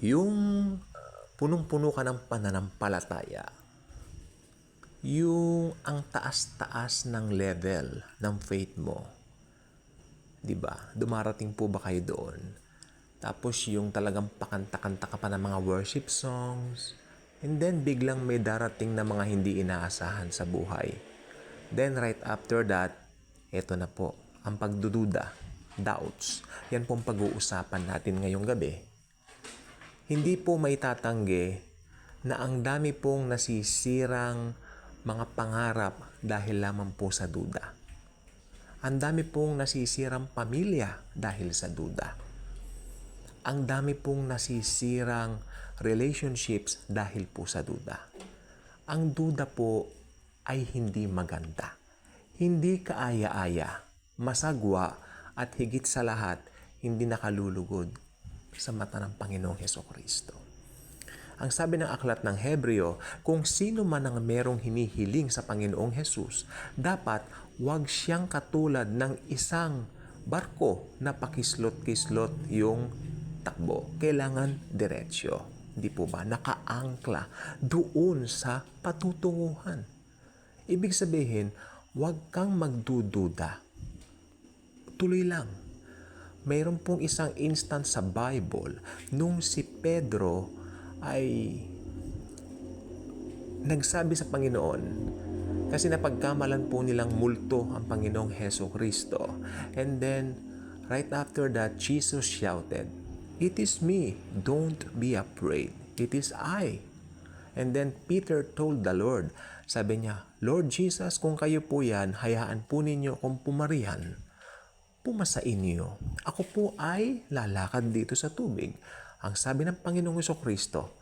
Yung punong-puno ka ng pananampalataya, yung ang taas-taas ng level ng faith mo, 'di ba? Dumarating po ba kayo doon? Tapos yung talagang pakanta-kanta ka pa ng mga worship songs, and then biglang may darating na mga hindi inaasahan sa buhay. Then right after that, eto na po, ang pagdududa, doubts. Yan pong pag-uusapan natin ngayong gabi. Hindi po may tatanggi na ang dami pong nasisirang mga pangarap dahil lamang po sa duda. Ang dami pong nasisirang pamilya dahil sa duda. Ang dami pong nasisirang relationships dahil po sa duda. Ang duda po ay hindi maganda. Hindi kaaya-aya, masagwa at higit sa lahat, hindi nakalulugod sa mata ng Panginoong Heso Kristo. Ang sabi ng aklat ng Hebreo, kung sino man ang merong hinihiling sa Panginoong Hesus, dapat wag siyang katulad ng isang barko na pakislot-kislot yung takbo. Kailangan diretsyo. Di po ba? Nakaangkla doon sa patutunguhan. Ibig sabihin, wag kang magdududa. Tuloy lang. Mayroon pong isang instance sa Bible nung si Pedro ay nagsabi sa Panginoon kasi napagkamalan po nilang multo ang Panginoong Heso Kristo. And then, right after that, Jesus shouted, It is me, don't be afraid. It is I. And then Peter told the Lord, sabi niya, Lord Jesus, kung kayo po yan, hayaan po ninyo kung pumarihan. Pumasa inyo. Ako po ay lalakad dito sa tubig. Ang sabi ng Panginoong Heso Kristo,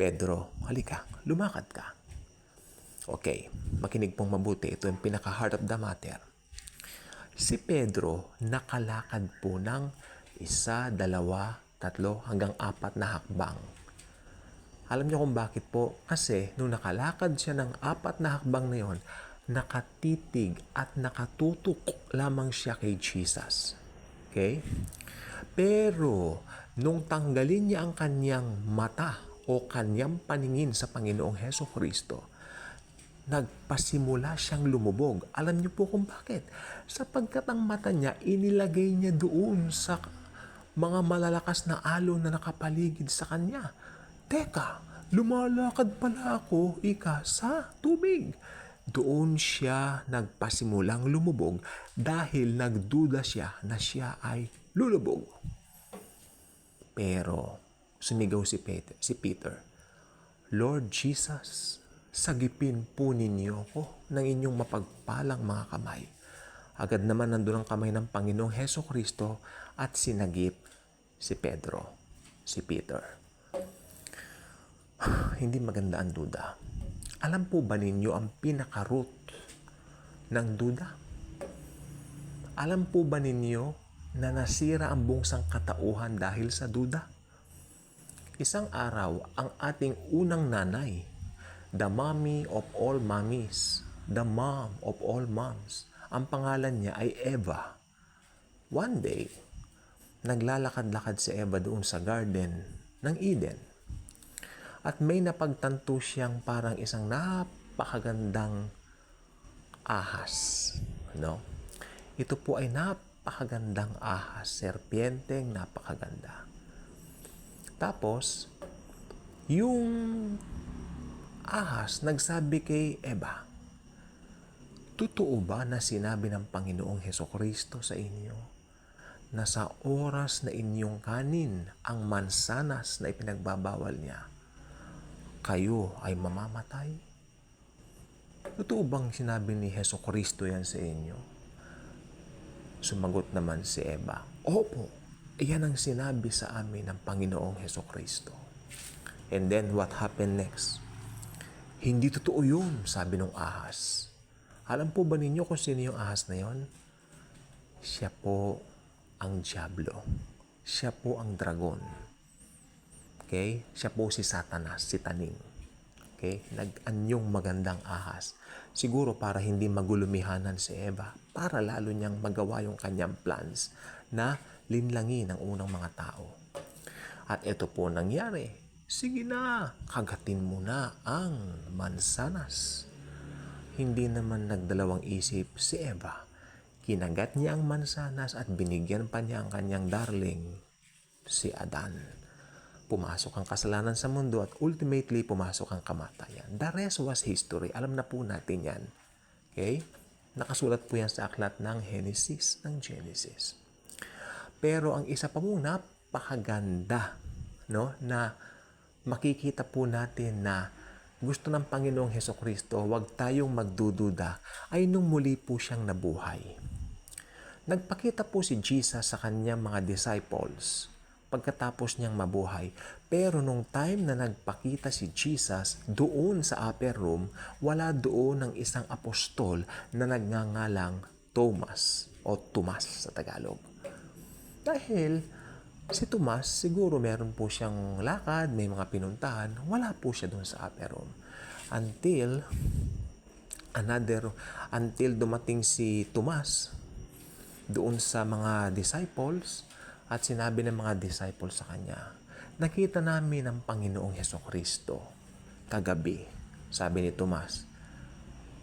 Pedro, halika, lumakad ka. Okay, makinig pong mabuti. Ito yung pinaka-heart of the matter. Si Pedro nakalakad po ng isa, dalawa, tatlo, hanggang apat na hakbang. Alam niyo kung bakit po? Kasi nung nakalakad siya ng apat na hakbang na yon, nakatitig at nakatutok lamang siya kay Jesus. Okay? Pero nung tanggalin niya ang kanyang mata o kanyang paningin sa Panginoong Heso Kristo, nagpasimula siyang lumubog. Alam niyo po kung bakit? Sapagkat ang mata niya, inilagay niya doon sa mga malalakas na alon na nakapaligid sa kanya. Teka, lumalakad pala ako, ika, sa tubig. Doon siya nagpasimulang lumubog dahil nagduda siya na siya ay lulubog. Pero sumigaw si Peter, si Peter, Lord Jesus, sagipin po ninyo ko ng inyong mapagpalang mga kamay. Agad naman nandun ang kamay ng Panginoong Heso Kristo at sinagip si Pedro, si Peter. Hindi maganda ang duda. Alam po ba ninyo ang pinaka-root ng duda? Alam po ba ninyo na nasira ang buong sangkatauhan dahil sa duda? Isang araw, ang ating unang nanay, the mommy of all mommies, the mom of all moms, ang pangalan niya ay Eva. One day, naglalakad-lakad si Eva doon sa garden ng Eden. At may napagtanto siyang parang isang napakagandang ahas. No? Ito po ay napakagandang ahas, serpienteng napakaganda. Tapos, yung ahas nagsabi kay Eva, Totoo ba na sinabi ng Panginoong Heso Kristo sa inyo na sa oras na inyong kanin ang mansanas na ipinagbabawal niya, kayo ay mamamatay? Totoo bang sinabi ni Heso Kristo yan sa inyo? Sumagot naman si Eva, Opo, iyan ang sinabi sa amin ng Panginoong Heso Kristo. And then what happened next? Hindi totoo yun, sabi ng ahas. Alam po ba ninyo kung sino yung ahas na yon? Siya po ang Diablo. Siya po ang dragon. Okay? Siya po si Satanas, si Taning. Okay? Nag-anyong magandang ahas. Siguro para hindi magulumihanan si Eva, para lalo niyang magawa yung kanyang plans na linlangin ang unang mga tao. At ito po nangyari. Sige na, kagatin mo na ang mansanas. Hindi naman nagdalawang isip si Eva. Kinagat niya ang mansanas at binigyan pa niya ang kanyang darling, si Adan. Pumasok ang kasalanan sa mundo at ultimately pumasok ang kamatayan. The rest was history. Alam na po natin yan. Okay? Nakasulat po yan sa aklat ng Genesis, ng Genesis. Pero ang isa pa po napakaganda no, na makikita po natin na gusto ng Panginoong Heso Kristo, huwag tayong magdududa, ay nung muli po siyang nabuhay. Nagpakita po si Jesus sa kanyang mga disciples pagkatapos niyang mabuhay. Pero nung time na nagpakita si Jesus doon sa upper room, wala doon ng isang apostol na nagngangalang Thomas o Tomas sa Tagalog. Dahil si Tomas, siguro meron po siyang lakad, may mga pinuntahan, wala po siya doon sa upper room. Until another until dumating si Tomas doon sa mga disciples at sinabi ng mga disciples sa kanya, nakita namin ang Panginoong Heso Kristo kagabi, sabi ni Tomas.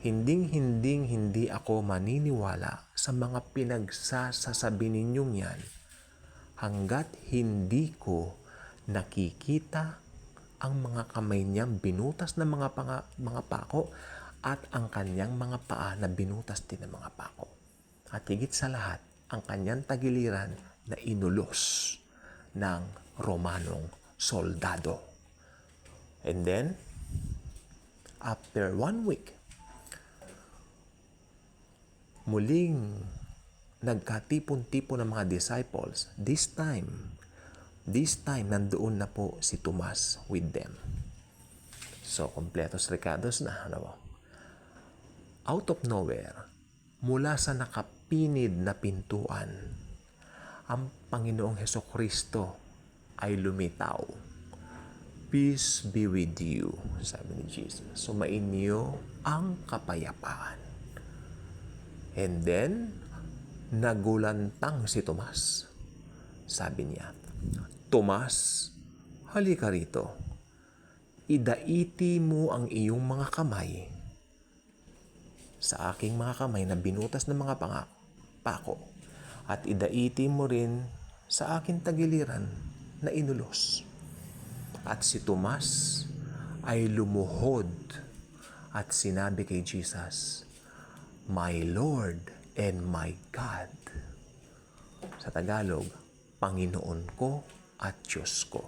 Hinding hinding hindi ako maniniwala sa mga pinagsasasabi ninyong yan hanggat hindi ko nakikita ang mga kamay niyang binutas ng mga, panga, mga pako at ang kanyang mga paa na binutas din ng mga pako. At higit sa lahat, ang kanyang tagiliran na inulos ng Romanong soldado. And then, after one week, muling nagkatipon-tipon ng mga disciples. This time, this time, nandoon na po si Tomas with them. So, kompletos recados na. Ano? Out of nowhere, mula sa nakapinid na pintuan, ang Panginoong Heso Kristo ay lumitaw. Peace be with you, sabi ni Jesus. Sumainyo ang kapayapaan. And then, nagulantang si Tomas. Sabi niya, Tomas, halika rito. Idaiti mo ang iyong mga kamay sa aking mga kamay na binutas ng mga pangako, pako at idaiti mo rin sa aking tagiliran na inulos. At si Tomas ay lumuhod at sinabi kay Jesus, My Lord and my God. Sa Tagalog, Panginoon ko at Diyos ko.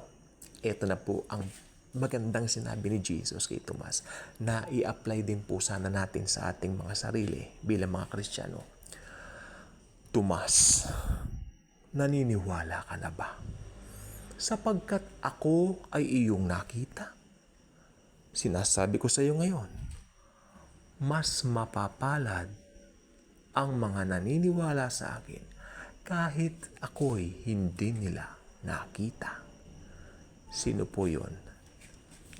Ito na po ang magandang sinabi ni Jesus kay Tomas na i-apply din po sana natin sa ating mga sarili bilang mga Kristiyano. Tomas, naniniwala ka na ba? Sapagkat ako ay iyong nakita. Sinasabi ko sa iyo ngayon, mas mapapalad ang mga naniniwala sa akin kahit ako'y hindi nila nakita. Sino po yon?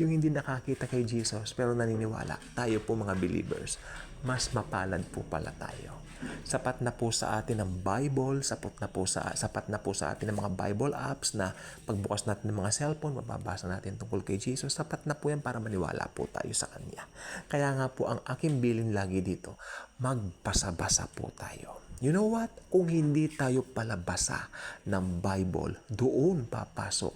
Yung hindi nakakita kay Jesus pero naniniwala. Tayo po mga believers, mas mapalad po pala tayo. Sapat na po sa atin ang Bible, sapat na po sa sapat na po sa atin ang mga Bible apps na pagbukas natin ng mga cellphone, mababasa natin tungkol kay Jesus. Sapat na po yan para maniwala po tayo sa Kanya. Kaya nga po ang aking bilin lagi dito, magbasa-basa po tayo. You know what? Kung hindi tayo palabasa ng Bible, doon papasok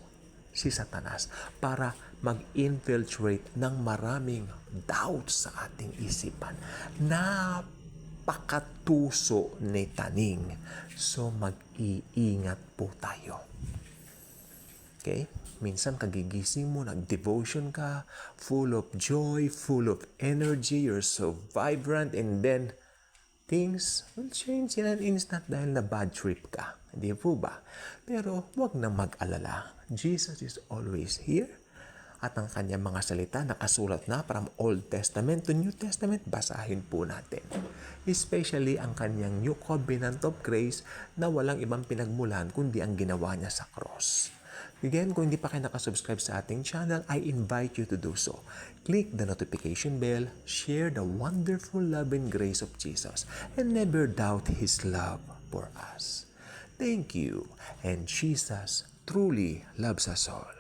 si Satanas para mag-infiltrate ng maraming doubts sa ating isipan. Napakatuso ni taning. So mag-iingat po tayo. Okay? Minsan kagigising mo, nag-devotion ka, full of joy, full of energy, you're so vibrant, and then things will change in an instant dahil na bad trip ka. Hindi po ba? Pero huwag na mag-alala. Jesus is always here at ang kanyang mga salita nakasulat na from Old Testament to New Testament, basahin po natin. Especially ang kanyang New Covenant of Grace na walang ibang pinagmulan kundi ang ginawa niya sa cross. Again, kung hindi pa kayo nakasubscribe sa ating channel, I invite you to do so. Click the notification bell, share the wonderful love and grace of Jesus, and never doubt His love for us. Thank you, and Jesus truly loves us all.